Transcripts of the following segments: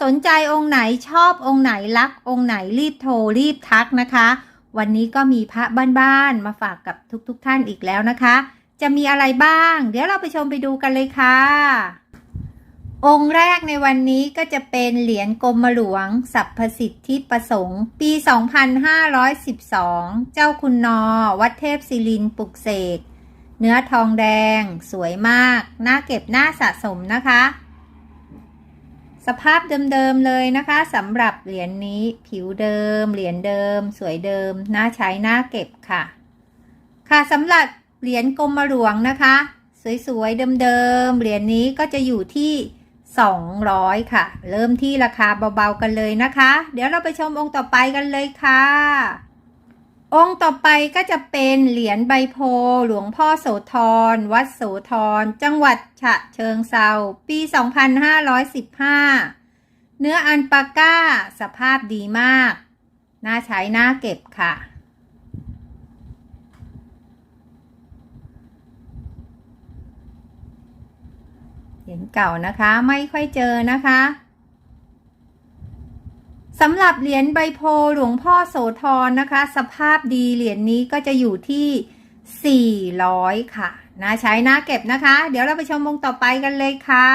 สนใจองค์ไหนชอบองค์ไหนรักองค์ไหนรีบโทรรีบทักนะคะ วันนี้ก็มีพระบ้านๆมาฝากกับทุกๆทท่านอีกแล้วนะคะ จะมีอะไรบ้าง เดี๋ยวเราไปชมไปดูกันเลยค่ะ องค์แรกในวันนี้ก็จะเป็นเหรียญกรมหลวงสัพพสิทธิประสงค์ ปี 2512 เจ้าคุณนอ วัดเทพศิรินปุกเสกเนื้อทองแดง สวยมาก น่าเก็บน่าสะสมนะคะ สภาพเดิมๆเลยนะคะสำหรับเหรียญนนี้ผิวเดิม เหรียญเดิม สวยเดิมน่าใช้น่าเก็บค่ะ ค่ะสำหรับเหรียญกรมหลวงนะคะ สวยๆเดิมๆเหรียญนี้ก็จะอยู่ที่ 200 ค่ะ เริ่มที่ราคาเบาๆกันเลยนะคะ เดี๋ยวเราไปชมองค์ต่อไปกันเลยค่ะ องค์ต่อไปก็จะเป็นเหรียญใบโพหลวงพ่อโสธร วัดโสธร จังหวัดฉะเชิงเซาปี 2515 เนื้ออันปาก้า สภาพดีมาก น่าใช้น่าเก็บค่ะ เหรียญเก่านะคะไม่ค่อยเจอนะคะ สำหรับเหรียญใบโพหลวงพ่อโสธรนะคะ สภาพดีเหรียญนี้ก็จะอยู่ที่ 400 ค่ะน่าใช้น่าเก็บนะคะ เดี๋ยวเราไปชมองค์ต่อไปกันเลยค่ะ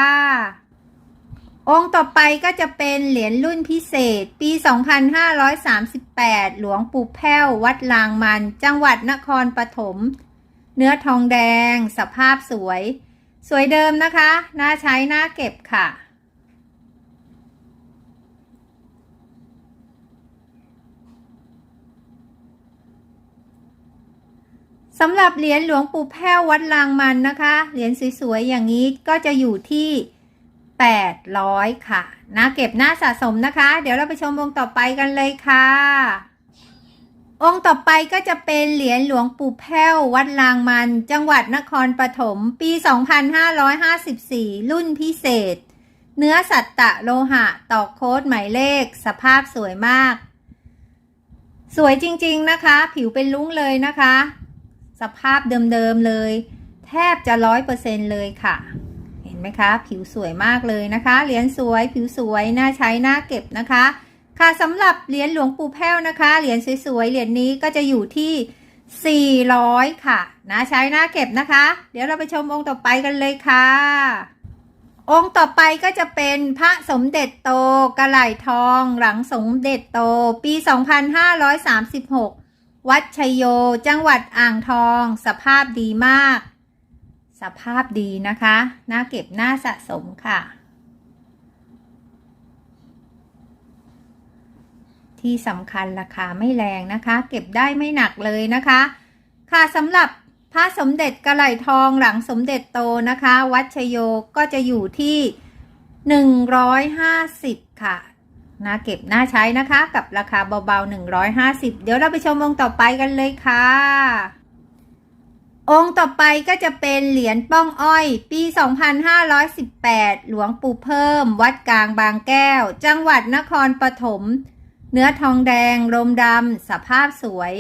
องค์ต่อไปก็จะเป็นเหรียญรุ่นพิเศษ ปี 2538 หลวงปู่แพ้ววัดลางมัน จังหวัดนครปฐมเนื้อทองแดง สภาพสวย สวยเดิมนะคะน่าใช้น่าเก็บค่ะ สำหรับเหรียญหลวงปู่แพ้ววัดลางมันนะคะ เหรียญสวยๆ อย่างนี้ก็จะอยู่ที่ 800 ค่ะน่าเก็บน่าสะสมนะคะ เดี๋ยวเราไปชมองค์ต่อไปกันเลยค่ะ องค์ต่อไปก็จะเป็นเหรียญหลวงปู่แพ้ววัดลางมัน จังหวัดนครปฐมปี 2554 รุ่นพิเศษ เนื้อสัตตะโลหะตอกโค้ดหมายเลข สภาพสวยมาก สวยจริงๆนะคะ ผิวเป็นลุ้งเลยนะคะ สภาพเดิมๆเลย แทบจะร้อยเปอร์เซ็นเลยค่ะ เห็นไหมคะ ผิวสวยมากเลยนะคะ เหรียญสวย ผิวสวย น่าใช้ น่าเก็บนะคะ ค่ะสำหรับเหรียญหลวงปู่แพ้วนะคะ เหรียญสวยๆ เหรียญนี้ก็จะอยู่ที่ 400 ค่ะน่าใช้น่าเก็บนะคะ เดี๋ยวเราไปชมองค์ต่อไปกันเลยค่ะ องค์ต่อไปก็จะเป็นพระสมเด็จโตกระไหลทอง หลังสมเด็จโต ปี 2536 วัดชัยโย จังหวัดอ่างทอง สภาพดีมาก สภาพดีนะคะ น่าเก็บน่าสะสมค่ะ ที่สำคัญราคาไม่แรงนะคะ เก็บได้ไม่หนักเลยนะคะ ค่ะสำหรับพระสมเด็จกระไหลทองหลังสมเด็จโตนะคะ วัดชยโยก็จะอยู่ที่ 150 ค่ะ น่าเก็บน่าใช้นะคะ กับราคาเบาๆ 150 เดี๋ยวเราไปชมองค์ต่อไปกันเลยค่ะ องค์ต่อไปก็จะเป็นเหรียญป้องอ้อย ปี 2518 หลวงปู่เพิ่ม วัดกลางบางแก้ว จังหวัดนครปฐม เนื้อทองแดง รมดำ สภาพสวย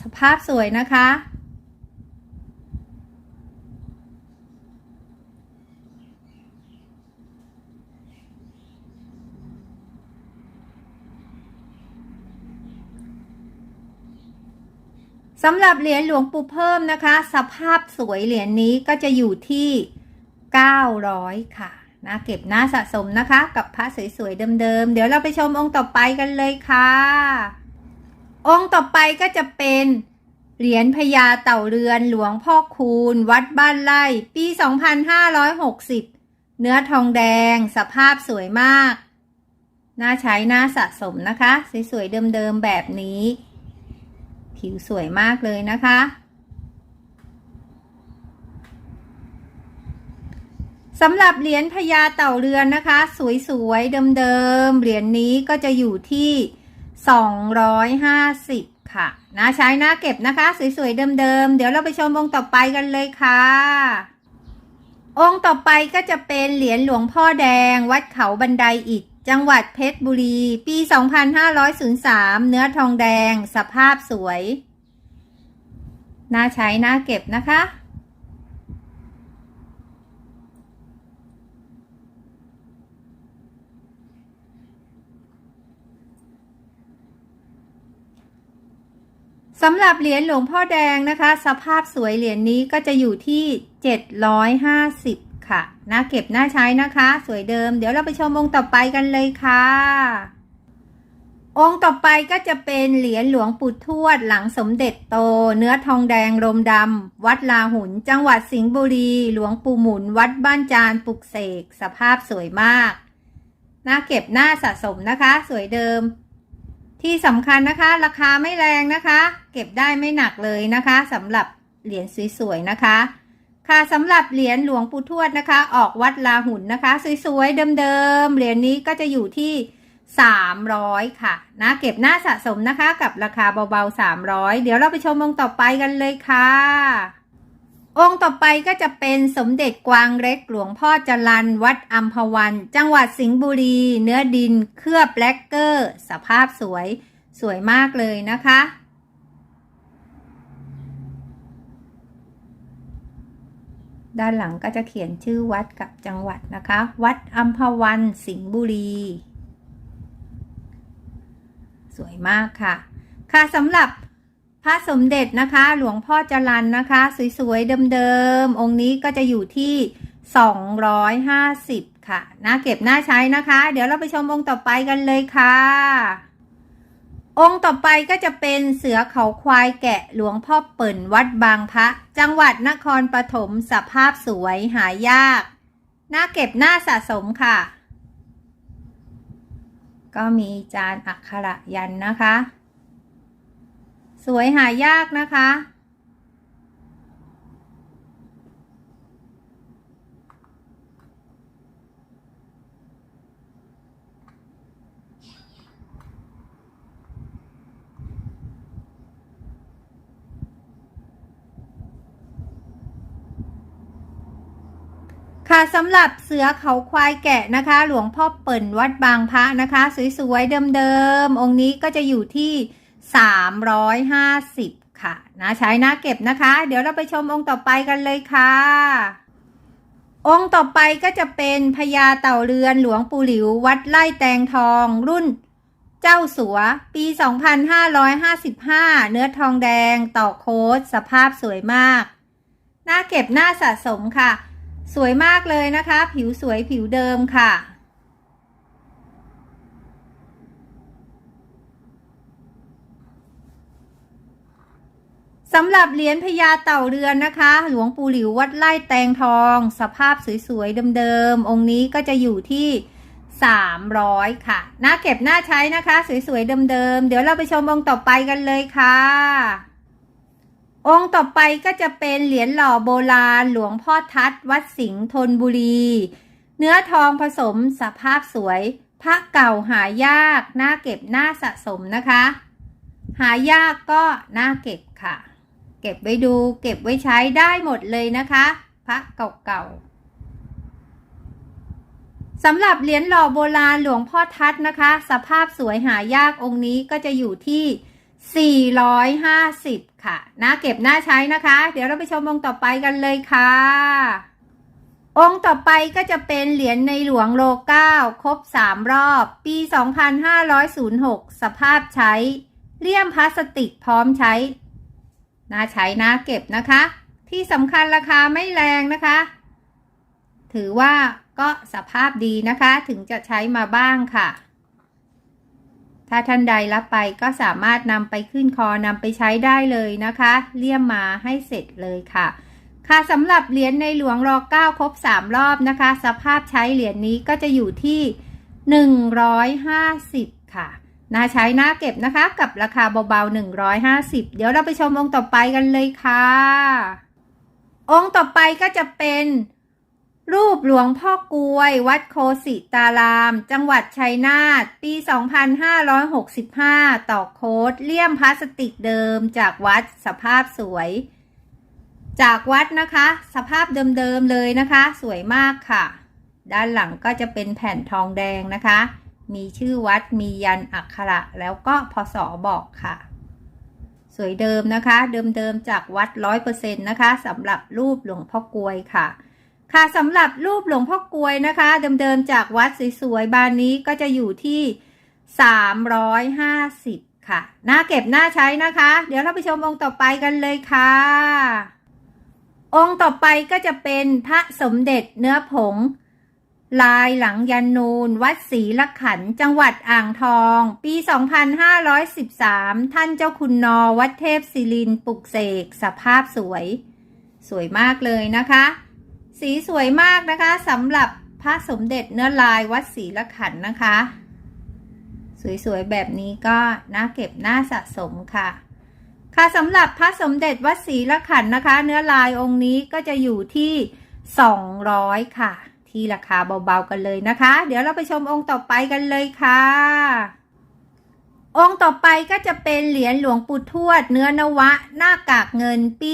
สภาพสวยนะคะ สำหรับเหรียญหลวงปู่เพิ่มนะคะ สภาพสวยเหรียญนี้ก็จะอยู่ที่ 900 ค่ะน่าเก็บน่าสะสมนะคะ กับพระสวยๆเดิมๆ เดี๋ยวเราไปชมองค์ต่อไปกันเลยค่ะ องค์ต่อไปก็จะเป็นเหรียญพญาเต่าเรือนหลวงพ่อคูณ วัดบ้านไร่ปี 2560 เนื้อทองแดง สภาพสวยมาก น่าใช้น่าสะสมนะคะ สวยๆเดิมๆแบบนี้ ผิวสวยมากเลยนะคะ สำหรับเหรียญพญาเต่าเรือนนะคะ สวยๆ เดิมๆ เหรียญนี้ก็จะอยู่ที่ 250 ค่ะนะใช้หน้าเก็บนะคะ สวยๆ เดิมๆ เดี๋ยวเราไปชมองค์ต่อไปกันเลยค่ะ องค์ต่อไปก็จะเป็นเหรียญหลวงพ่อแดงวัดเขาบันไดอิฐ จังหวัดเพชรบุรี ปี 2503 เนื้อทองแดง สภาพสวย น่าใช้น่าเก็บนะคะ สำหรับเหรียญหลวงพ่อแดงนะคะ สภาพสวยเหรียญนี้ก็จะอยู่ที่ 750 ค่ะ น่าเก็บน่าใช้นะคะ สวยเดิม เดี๋ยวเราไปชมองค์ต่อไปกันเลยค่ะ องค์ต่อไปก็จะเป็นเหรียญหลวงปู่ทวดหลังสมเด็จโต เนื้อทองแดงรมดำ วัดลาหุน จังหวัดสิงห์บุรี หลวงปู่หมุน วัดบ้านจานปลุกเสก สภาพสวยมาก น่าเก็บน่าสะสมนะคะ สวยเดิม ที่สำคัญนะคะ ราคาไม่แรงนะคะ เก็บได้ไม่หนักเลยนะคะสำหรับเหรียญสวยๆนะคะ ค่ะสำหรับเหรียญหลวงปู่ทวดนะคะ ออกวัดลาหุนนะคะ สวยๆ เดิมๆ เหรียญนี้ก็จะอยู่ที่ 300 ค่ะนะเก็บหน้าสะสมนะคะ กับราคาเบาๆ 300 เดี๋ยวเราไปชมองค์ต่อไปกันเลยค่ะ องค์ต่อไปก็จะเป็นสมเด็จกวางเล็กหลวงพ่อจรันวัดอัมพวัน จังหวัดสิงห์บุรี เนื้อดิน เคลือบแบล็กเกอร์ สภาพสวยสวยมากเลยนะคะ ด้านหลังก็จะเขียนชื่อวัดกับจังหวัดนะคะ วัดอัมพวันสิงห์บุรี สวยมากค่ะ ค่ะสำหรับพระสมเด็จนะคะ หลวงพ่อจรันนะคะ สวยๆเดิมๆองค์นี้ก็จะอยู่ที่ 250 ค่ะน่าเก็บน่าใช้นะคะ เดี๋ยวเราไปชมองค์ต่อไปกันเลยค่ะ องค์ต่อไปก็จะเป็นเสือเขาควายแกะหลวงพ่อเปิ่นวัดบางพระ จังหวัดนครปฐมสภาพสวยหายากน่าเก็บน่าสะสมค่ะ ก็มีจานอักขระยันนะคะ สวยหายากนะคะ ค่ะสำหรับเสือเขาควายแกะนะคะ หลวงพ่อเปิ่นวัดบางพระนะคะ สวยๆเดิมๆองค์นี้ก็จะอยู่ที่ 350 ค่ะนะใช้หน้าเก็บนะคะ เดี๋ยวเราไปชมองค์ต่อไปกันเลยค่ะ องค์ต่อไปก็จะเป็นพญาเต่าเรือนหลวงปู่หลิววัดไล่แตงทองรุ่นเจ้าสัว ปี 2555 เนื้อทองแดง ต่อโค้ดสภาพสวยมาก หน้าเก็บหน้าสะสมค่ะ สวยมากเลยนะคะ ผิวสวยผิวเดิมค่ะ สำหรับเหรียญพญาเต่าเรือนนะคะ หลวงปู่หลิววัดไล่แตงทอง สภาพสวยๆเดิมๆองค์นี้ก็จะอยู่ที่ 300 ค่ะ น่าเก็บน่าใช้นะคะ สวยๆเดิมๆเดี๋ยวเราไปชมองค์ต่อไปกันเลยค่ะ องค์ต่อไปก็จะเป็นเหรียญหล่อโบราณ หลวงพ่อทัดวัดสิงห์ธนบุรี เนื้อทองผสมสภาพสวย พระเก่าหายากน่าเก็บน่าสะสมนะคะ หายากก็น่าเก็บค่ะ เก็บไว้ดูเก็บไว้ใช้ได้หมดเลยนะคะ พระเก่าๆสำหรับเหรียญหล่อโบราณหลวงพ่อทัดนะคะ สภาพสวยหายากองค์นี้ก็จะอยู่ที่ 450 ค่ะน่าเก็บน่าใช้นะคะ เดี๋ยวเราไปชมองค์ต่อไปกันเลยค่ะ องค์ต่อไปก็จะเป็นเหรียญในหลวงโลเก้าครบ 3 รอบ ปี 2506 สภาพใช้ เลี่ยมพลาสติกพร้อมใช้ น่าใช้น่าเก็บนะคะ ที่สำคัญราคาไม่แรงนะคะ ถือว่าก็สภาพดีนะคะถึงจะใช้มาบ้างค่ะ ถ้าท่านใดรับไปก็สามารถนำไปขึ้นคอนำไปใช้ได้เลยนะคะ เลี่ยมมาให้เสร็จเลยค่ะ ค่ะสำหรับเหรียญในหลวงรอเก้าครบ 3 รอบนะคะ สภาพใช้เหรียญนี้ก็จะอยู่ที่ 150 ค่ะน่าใช้น่าเก็บนะคะ กับราคาเบาๆ 150 เดี๋ยวเราไปชมองค์ต่อไปกันเลยค่ะ องค์ต่อไปก็จะเป็น รูปหลวงพ่อกลวย วัดโคสิตาราม จังหวัดชัยนาท ปี 2565 ต่อโค้ดเลี่ยมพลาสติกเดิมจากวัดสภาพสวย จากวัดนะคะ สภาพเดิมๆเลยนะคะ สวยมากค่ะ ด้านหลังก็จะเป็นแผ่นทองแดงนะคะ มีชื่อวัดมียันอักขระ แล้วก็พศบอกค่ะ สวยเดิมนะคะ เดิมๆจากวัดร้อยเปอร์เซ็นต์นะคะสำหรับรูปหลวงพ่อกลวยค่ะ ค่ะสำหรับรูปหลวงพ่อกลวยนะคะเดิมๆจากวัดสวยๆบานนี้ก็จะอยู่ที่ 350 ค่ะน่าเก็บน่าใช้นะคะ เดี๋ยวเราไปชมองค์ต่อไปกันเลยค่ะ องค์ต่อไปก็จะเป็นพระสมเด็จเนื้อผง ลายหลังยันนูน วัดศรีละขันจังหวัดอ่างทอง ปี 2513 ท่านเจ้าคุณนอวัดเทพศิรินปลุกเสกสภาพสวย สวยมากเลยนะคะ สีสวยมากนะคะสำหรับพระสมเด็จเนื้อลายวัดศรีละขันนะคะ สวยๆแบบนี้ก็น่าเก็บน่าสะสมค่ะ ค่ะสำหรับพระสมเด็จวัดศรีละขันนะคะ เนื้อลายองค์นี้ก็จะอยู่ที่ 200 ค่ะ ที่ราคาเบาๆกันเลยนะคะ เดี๋ยวเราไปชมองค์ต่อไปกันเลยค่ะ องค์ต่อไปก็จะเป็นเหรียญหลวงปู่ทวด เนื้อนวะหน้ากากเงินปี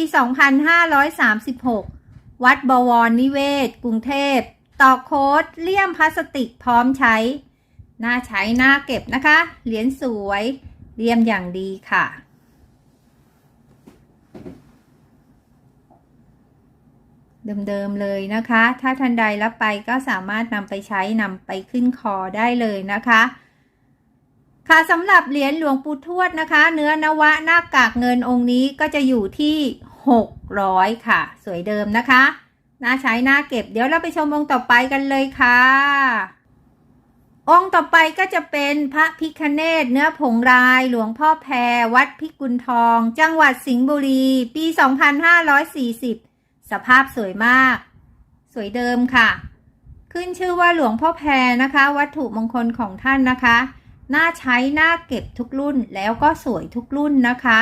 2536 วัดบวรนิเวศ กรุงเทพ ต่อโค้ดเลี่ยมพลาสติกพร้อมใช้ น่าใช้น่าเก็บนะคะ เหรียญสวย เลี่ยมอย่างดีค่ะ เดิมๆเลยนะคะ ถ้าทันใดรับไปก็สามารถนำไปใช้นำไปขึ้นคอได้เลยนะคะค่ะสำหรับเหรียญหลวงปู่ทวดนะคะ เนื้อนวะหน้ากากเงินองค์นี้ก็จะอยู่ที่ 600 ค่ะ สวยเดิมนะคะน่าใช้น่าเก็บ เดี๋ยวเราไปชมองค์ต่อไปกันเลยค่ะ องค์ต่อไปก็จะเป็นพระพิคเนตเนื้อผงรายหลวงพ่อแพรวัดพิกุลทอง จังหวัดสิงห์บุรี ปี 2540 สภาพสวยมาก สวยเดิมค่ะ ขึ้นชื่อว่าหลวงพ่อแพรนะคะ วัตถุมงคลของท่านนะคะ น่าใช้น่าเก็บทุกรุ่นแล้วก็สวยทุกรุ่นนะคะ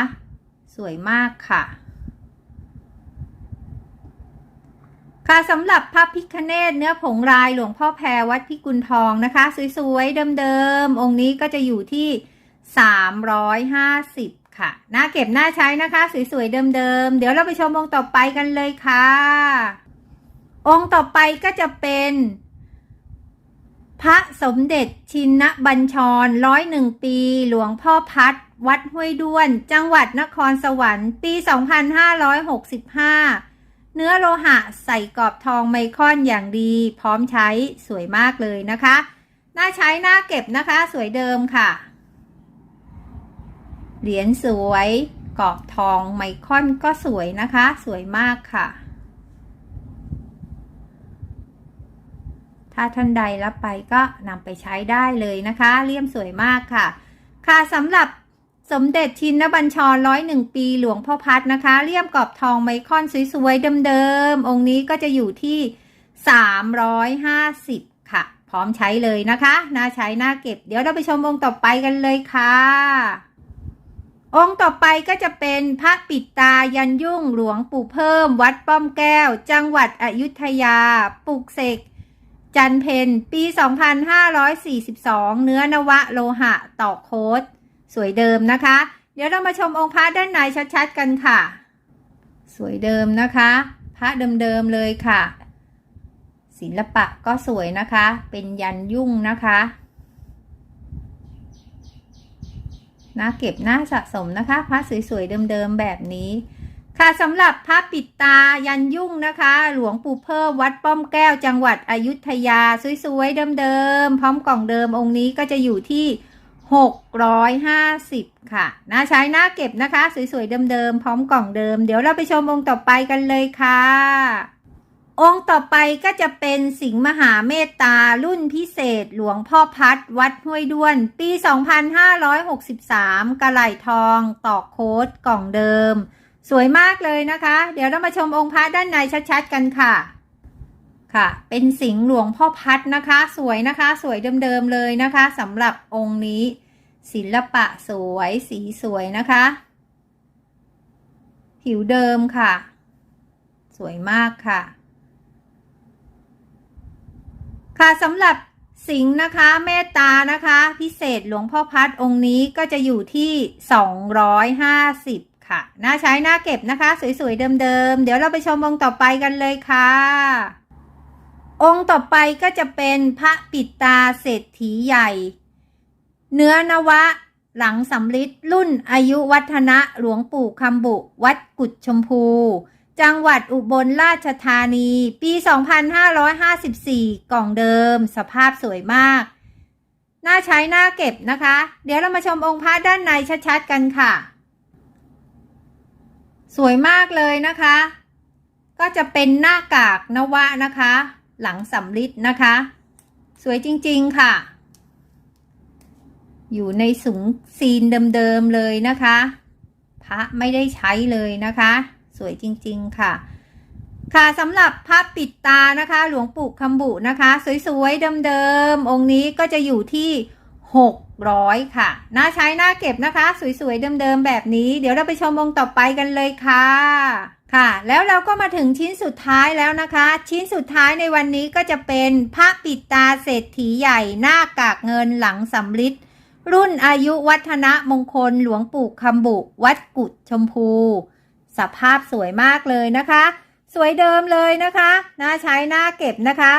สวยมากค่ะ ค่ะสำหรับพระพิคเนตเนื้อผงลายหลวงพ่อแพรวัดพิกุลทองนะคะ สวยๆ เดิมๆ องค์นี้ก็จะอยู่ที่ 350 ค่ะน่าเก็บน่าใช้นะคะ สวยๆ เดิมๆ เดี๋ยวเราไปชมองค์ต่อไปกันเลยค่ะ องค์ต่อไปก็จะเป็น พระสมเด็จชินบัญชรร้อยหนึ่งปี หลวงพ่อพัด วัดห้วยด้วน จังหวัดนครสวรรค์ ปี 2565 เนื้อโลหะใส่กรอบทองไมคอนอย่างดี พร้อมใช้สวยมากเลยนะคะ น่าใช้น่าเก็บนะคะ สวยเดิมค่ะ เหรียญสวยกรอบทองไมคอนก็สวยนะคะ สวยมากค่ะ ถ้าท่านใดรับไปก็นำไปใช้ได้เลยนะคะ เลี่ยมสวยมากค่ะ ค่ะสำหรับ สมเด็จชินบัญชรร้อยหนึ่งปีหลวงพ่อพัดนะคะ เลี่ยมกรอบทองไมคอนสวยๆเดิมๆองค์นี้ก็จะอยู่ที่ 350 ค่ะ พร้อมใช้เลยนะคะน่าใช้น่าเก็บ เดี๋ยวเราไปชมองค์ต่อไปกันเลยค่ะ องค์ต่อไปก็จะเป็นพระปิดตายันยุ่งหลวงปู่เพิ่ม วัดป้อมแก้ว จังหวัดอยุธยาปลุกเสกจันเพนปี 2542 เนื้อนวะโลหะต่อโค้ด สวยเดิมนะคะ เดี๋ยวเรามาชมองค์พระด้านในชัดๆกันค่ะ สวยเดิมนะคะ พระเดิมๆเลยค่ะ ศิลปะก็สวยนะคะ เป็นยันยุ่งนะคะน่าเก็บน่าสะสมนะคะ พระสวยๆเดิมๆแบบนี้ค่ะสำหรับพระปิดตายันยุ่งนะคะ หลวงปู่เพิ่มวัดป้อมแก้วจังหวัดอยุธยา สวยๆเดิมๆพร้อมกล่องเดิมองค์นี้ก็จะอยู่ที่ 650 ค่ะน่าใช้น่าเก็บนะคะ สวยๆ เดิมๆ พร้อมกล่องเดิม เดี๋ยวเราไปชมองค์ต่อไปกันเลยค่ะ องค์ต่อไปก็จะเป็นสิงห์มหาเมตตารุ่นพิเศษหลวงพ่อพัดวัดห้วยด้วน ปี 2563 กระไหลทองตอกโค้ดกล่องเดิม สวยมากเลยนะคะ เดี๋ยวเรามาชมองค์พระด้านในชัดๆ กันค่ะ ค่ะ เป็นสิงห์หลวงพ่อพัดนะคะ สวยนะคะ สวยเดิมๆเลยนะคะสำหรับองค์นี้ ศิลปะสวยสีสวยนะคะ ผิวเดิมค่ะ สวยมากค่ะ ค่ะสำหรับสิงห์นะคะเมตตานะคะ พิเศษหลวงพ่อพัดองค์นี้ก็จะอยู่ที่ 250 ค่ะ น่าใช้น่าเก็บนะคะ สวยๆ เดิมๆ เดี๋ยวเราไปชมองค์ต่อไปกันเลยค่ะ องค์ต่อไปก็จะเป็นพระปิดตาเศรษฐีใหญ่ เนื้อนวะหลังสำลิดรุ่นอายุวัฒนะหลวงปู่คำบุ วัดกุดชมพู จังหวัดอุบลราชธานี ปี 2554 กล่องเดิม สภาพสวยมาก น่าใช้น่าเก็บนะคะ เดี๋ยวเรามาชมองค์พระด้านในชัดๆกันค่ะ สวยมากเลยนะคะ ก็จะเป็นหน้ากากนวะนะคะ หลังสำลิดนะคะ สวยจริงๆค่ะ อยู่ในสูงซีนเดิมๆเลยนะคะ พระไม่ได้ใช้เลยนะคะ สวยจริงๆค่ะ ค่ะสำหรับพระปิดตานะคะ หลวงปู่คำบุนะคะ สวยๆเดิมๆองค์นี้ก็จะอยู่ที่600 ค่ะ น่าใช้น่าเก็บนะคะ สวยๆเดิมๆแบบนี้ เดี๋ยวเราไปชมองค์ต่อไปกันเลยค่ะ ค่ะแล้วเราก็มาถึงชิ้นสุดท้ายแล้วนะคะ ชิ้นสุดท้ายในวันนี้ก็จะเป็นพระปิดตาเศรษฐีใหญ่หน้ากากเงินหลังสำลิดรุ่นอายุวัฒนะมงคลหลวงปู่คำบุ วัดกุดชมพู สภาพสวยมากเลยนะคะ สวยเดิมเลยนะคะน่าใช้หน่าเก็บนะคะ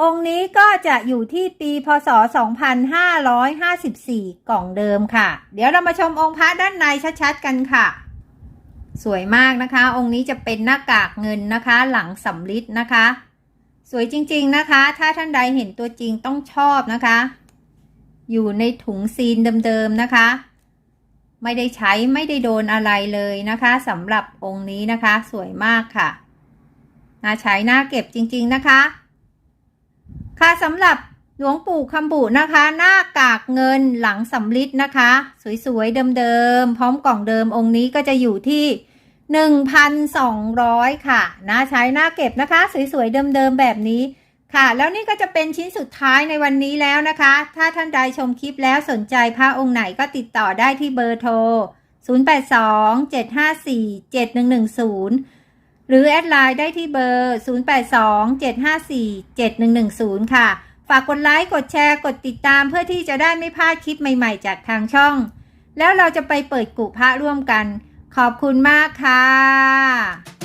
องค์นี้ก็จะอยู่ที่ปีพศ 2554 กล่องเดิมค่ะ เดี๋ยวเรามาชมองค์พระด้านในชัดๆกันค่ะ สวยมากนะคะ องค์นี้จะเป็นหน้ากากเงินนะคะ หลังสำลิดนะคะ สวยจริงๆนะคะ ถ้าท่านใดเห็นตัวจริงต้องชอบนะคะ อยู่ในถุงซีนเดิมๆนะคะ ไม่ได้ใช้ไม่ได้โดนอะไรเลยนะคะสำหรับองค์นี้นะคะ สวยมากค่ะน่าใช้น่าเก็บจริงๆนะคะ ค่ะสำหรับ หลวงปู่คำบุนะคะ หน้ากากเงินหลังสำลิดนะคะ สวยๆ เดิมๆ พร้อมกล่องเดิมองค์นี้ก็จะอยู่ที่ 1,200 ค่ะน่าใช้หน่าเก็บนะคะ สวยๆ เดิมๆ แบบนี้ค่ะ แล้วนี่ก็จะเป็นชิ้นสุดท้ายในวันนี้แล้วนะคะ ถ้าท่านใดชมคลิปแล้วสนใจพระองค์ไหนก็ติดต่อได้ที่เบอร์โทร 0827547110 หรือแอดไลน์ได้ที่เบอร์ 0827547110 ค่ะ ฝากกดไลค์ กดแชร์ กดติดตามเพื่อที่จะได้ไม่พลาดคลิปใหม่ๆ จากทางช่อง แล้วเราจะไปเปิดกุพระร่วมกัน ขอบคุณมากค่ะ